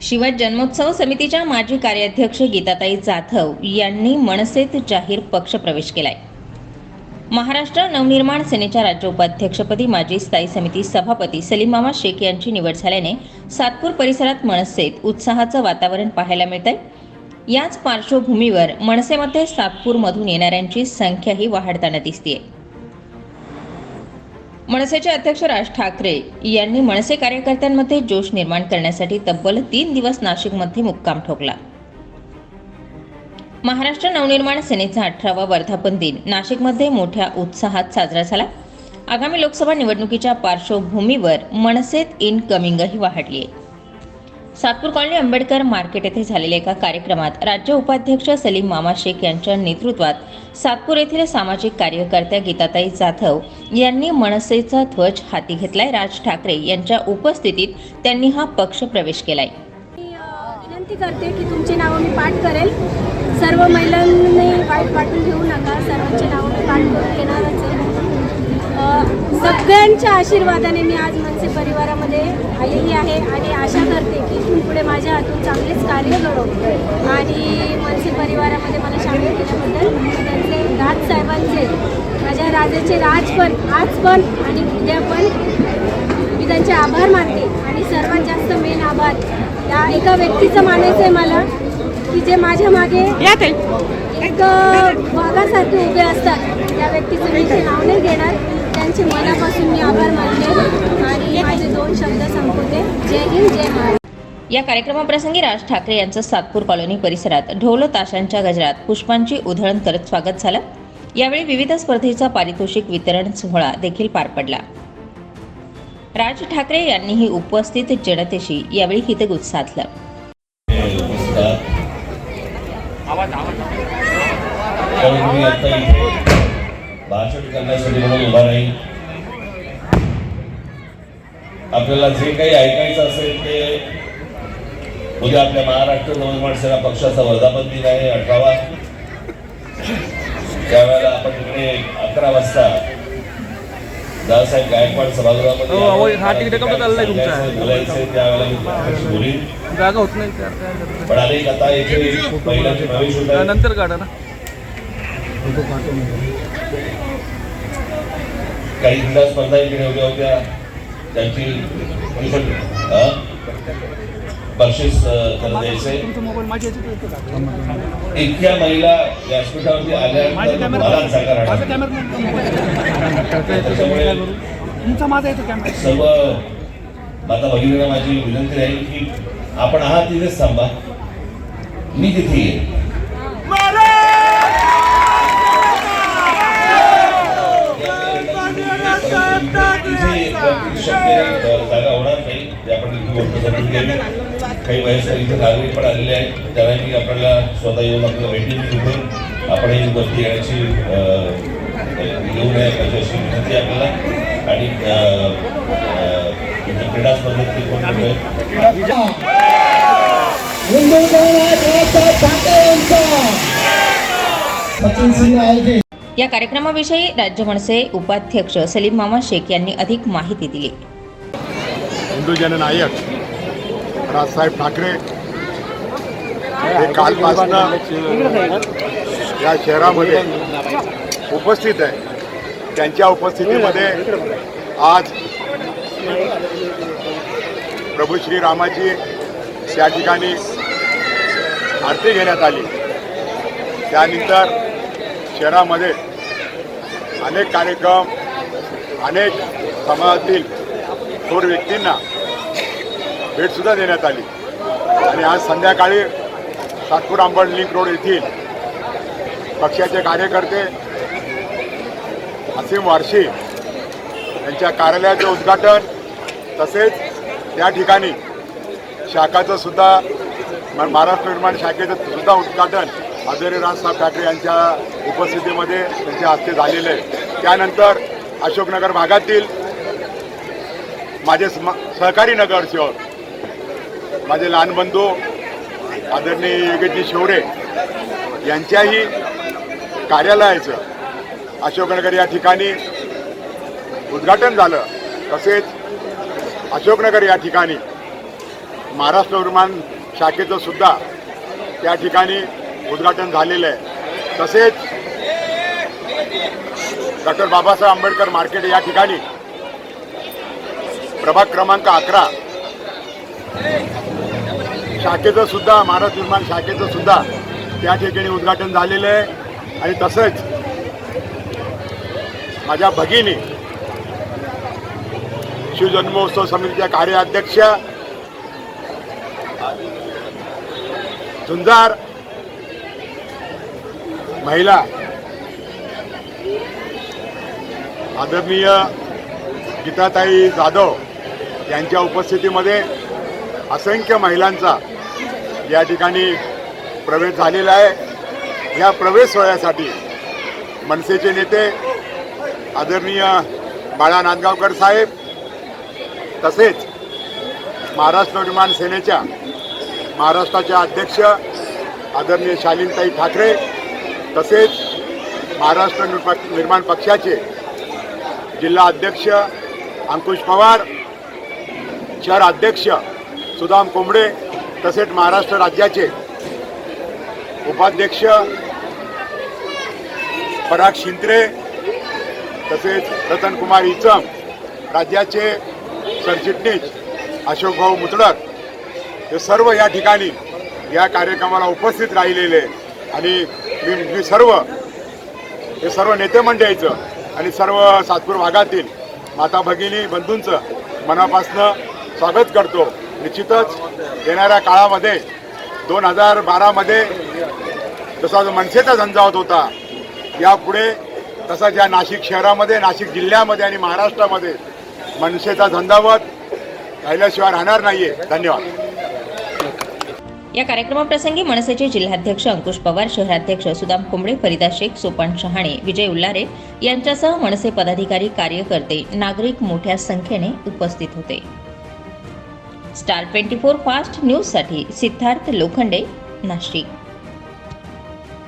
शिवाय जन्मोत्सव समितीच्या माजी कार्याध्यक्ष गीताताई जाधव यांनी मनसेत जाहीर पक्षप्रवेश केलाय. महाराष्ट्र नवनिर्माण सेनेच्या राज्य उपाध्यक्षपदी माजी स्थायी समिती सभापती सलीम मामा शेख यांची निवड झाल्याने सातपूर परिसरात मनसेत उत्साहाचं वातावरण पाहायला मिळतंय. याच पार्श्वभूमीवर मनसेमध्ये सातपूरमधून येणाऱ्यांची संख्याही वाढताना दिसतीये. मनसेचे अध्यक्ष राज ठाकरे यांनी मनसे कार्यकर्त्यांमध्ये जोश निर्माण करण्यासाठी तब्बल तीन दिवस नाशिकमध्ये मुक्काम ठोकला. महाराष्ट्र नवनिर्माण सेनेचा अठरावा वर्धापन दिन नाशिकमध्ये मोठ्या उत्साहात साजरा झाला. आगामी लोकसभा निवडणुकीच्या पार्श्वभूमीवर मनसेत इनकमिंगही वाढली आहे सातपूर कॉलनी आंबेडकर मार्केट येथे झालेल्या एका कार्यक्रमात राज्य उपाध्यक्ष सलीम मामा शेख यांच्या नेतृत्वात सातपूर येथील सामाजिक कार्यकर्त्या गीताताई जाधव यांनी मनसेचा ध्वज हाती घेतलाय. राज ठाकरे यांच्या उपस्थितीत त्यांनी हा पक्ष प्रवेश केलाय. विनंती करते की तुमची नावं मी पाठ करेल. सर्व महिलांनी वाईट वाटून घेऊ नका. सर्वांची नावं मी पाठ करून घेणारच आहे. सगळ्यांच्या आशीर्वादाने मी आज मनसे परिवारामध्ये आलेली आहे आणि आशा करते की इथून पुढे माझ्या हातून चांगलेच कार्य घडव आणि मनसे परिवारामध्ये मला सामील केल्याबद्दल त्यांचे राज साहेबांचे माझ्या राजाचे राज पण आज पण आणि उद्या पण मी त्यांचे आभार मानते. आणि सर्वात जास्त मेन आभार या एका व्यक्तीचं मानायचं आहे मला की जे माझ्या मागे एक वाघासारखे उभे असतात. त्या व्यक्तीचं मी इथे नाव नाही घेणार. त्यांचे मनापासून मी आभार मानते आणि माझे दोन शब्द संपवते. जय हिंद जय महाराष्ट्र. या कार्यक्रमाप्रसंगी राज ठाकरे यांचं सातपूर कॉलनी परिसरात ढोल ताशांच्या गजरात पुष्पांची उधळण करत स्वागत झालं. यावेळी विविध स्पर्धेचा पारितोषिक वितरण सोहळा देखील पार पडला. राज ठाकरे यांनीही उपस्थित जनतेशी यावेळी हितगुज साधलं. इथे भाषण करण्यासाठी म्हणून उभा राहील आपल्याला जे काही ऐकायचं असेल ते उद्या आपल्या महाराष्ट्र नवनिर्माण सेना पक्षाचा वर्धापन दिन आहे अठरावा त्यावेळेला आपण तिकडे अकरा वाजता दादासाहेब गायकवाड सभागृहामध्ये हो. हा बोलीन नाही. पण आता इथे नंतर काढा ना काही क्रीडा स्पर्धा इकडे उभ्या होत्या त्यांची हा? बक्षीस का? इतक्या महिला व्यासपीठावरती आल्या जागा. त्याच्यामुळे सर्व माता भगिनींना माझी विनंती राहील की आपण आहात तिथेच थांबा मी तिथे येईन इथे शक्य जागा होणार नाही ते आपण काही वयस्कर इथे नागरिक पण आलेले आहेत त्यालाही आपल्याला स्वतः येऊन आपल्याला भेटून तिथे आपण ही वरती येण्याची येऊ नये पाहिजे अशी विनंती आपल्याला आणि अं, अं, इथे क्रीडा स्पर्धेत कोण आहे सचिन सिंग आहे या कार्यक्रमाविषयी राज्य मनसे उपाध्यक्ष सलीम मामा शेख यांनी अधिक माहिती दिली. हिंदू जननायक राजसाहेब ठाकरे हे कालपासनं या शहरामध्ये उपस्थित आहे. त्यांच्या उपस्थितीमध्ये आज प्रभू श्रीरामाची त्या ठिकाणी आरती घेण्यात आली. त्यानंतर शहरामध्ये अनेक कार्यक्रम अनेक समाजातील थोर व्यक्तींना भेटसुद्धा देण्यात आली. आणि आज संध्याकाळी सातपूर आंबड लिंक रोड येथील पक्षाचे कार्यकर्ते असीम वारशी यांच्या कार्यालयाचं उद्घाटन तसेच त्या ठिकाणी शाखाचं सुद्धा महाराष्ट्र निर्माण शाखेचं सुद्धा उद्घाटन आदरणीय राजसाहेब ठाकरे यांच्या उपस्थितीमध्ये त्यांच्या हस्ते झालेलं आहे. त्यानंतर अशोकनगर भागातील माझे सहकारी सहकारी नगरसेवक माझे लहान बंधू आदरणीय योगेशजी शिवरे यांच्याही कार्यालयाचं अशोकनगर या ठिकाणी उद्घाटन झालं. तसेच अशोकनगर या ठिकाणी महाराष्ट्र विमान शाखेचं सुद्धा त्या ठिकाणी उद्घाटन झालेलं आहे. तसेच डॉक्टर बाबासाहेब आंबेडकर मार्केट या ठिकाणी. प्रभाग क्रमांक अकरा. शाखेचं सुद्धा महाराज निर्माण शाखेचं सुद्धा त्या ठिकाणी उद्घाटन झालेलं आहे. आणि तसंच माझ्या भगिनी शिवजन्मोत्सव समितीच्या कार्याध्यक्ष झुंजार महिला आदरणीय गीताताई जाधव यांच्या उपस्थितीमध्ये असंख्य महिलांचा या ठिकाणी प्रवेश झालेला आहे. या प्रवेश सोहळ्यासाठी मनसेचे नेते आदरणीय बाळा नांदगावकर साहेब तसेच महाराष्ट्र निर्माण सेनेच्या महाराष्ट्राच्या अध्यक्ष आदरणीय शालीनताई ठाकरे तसेच महाराष्ट्र निर्माण पक्षाचे जिल्हा अध्यक्ष अंकुश पवार शहर अध्यक्ष सुदाम कोंबडे तसेच महाराष्ट्र राज्याचे उपाध्यक्ष पराग शिंत्रे तसेच रतनकुमार इचम राज्याचे सरचिटणीस अशोकभाऊ मुतडक हे सर्व या ठिकाणी या कार्यक्रमाला उपस्थित राहिलेले आणि मी सर्व हे सर्व नेते मंडळीचं आणि सर्व सातपूर भागातील माता भगिनी बंधूंचं मनापासनं स्वागत करतो. निश्चितच येणाऱ्या काळामध्ये दोन हजार बारामध्ये जसा जो मनसेचा झंझावत होता यापुढे तसा ज्या नाशिक शहरामध्ये नाशिक जिल्ह्यामध्ये आणि महाराष्ट्रामध्ये मनसेचा झंझावत राहिल्याशिवाय राहणार नाहीये. धन्यवाद. या कार्यक्रमाप्रसंगी मनसेचे जिल्हाध्यक्ष अंकुश पवार शहराध्यक्ष सुदाम कुंबळे फरिदा शेख सोपान शहाणे विजय उल्लारे यांच्यासह मनसे पदाधिकारी कार्यकर्ते नागरिक मोठ्या संख्येने उपस्थित होते. स्टार ट्वेंटी फोर फास्ट न्यूजसाठी सिद्धार्थ लोखंडे नाशिक.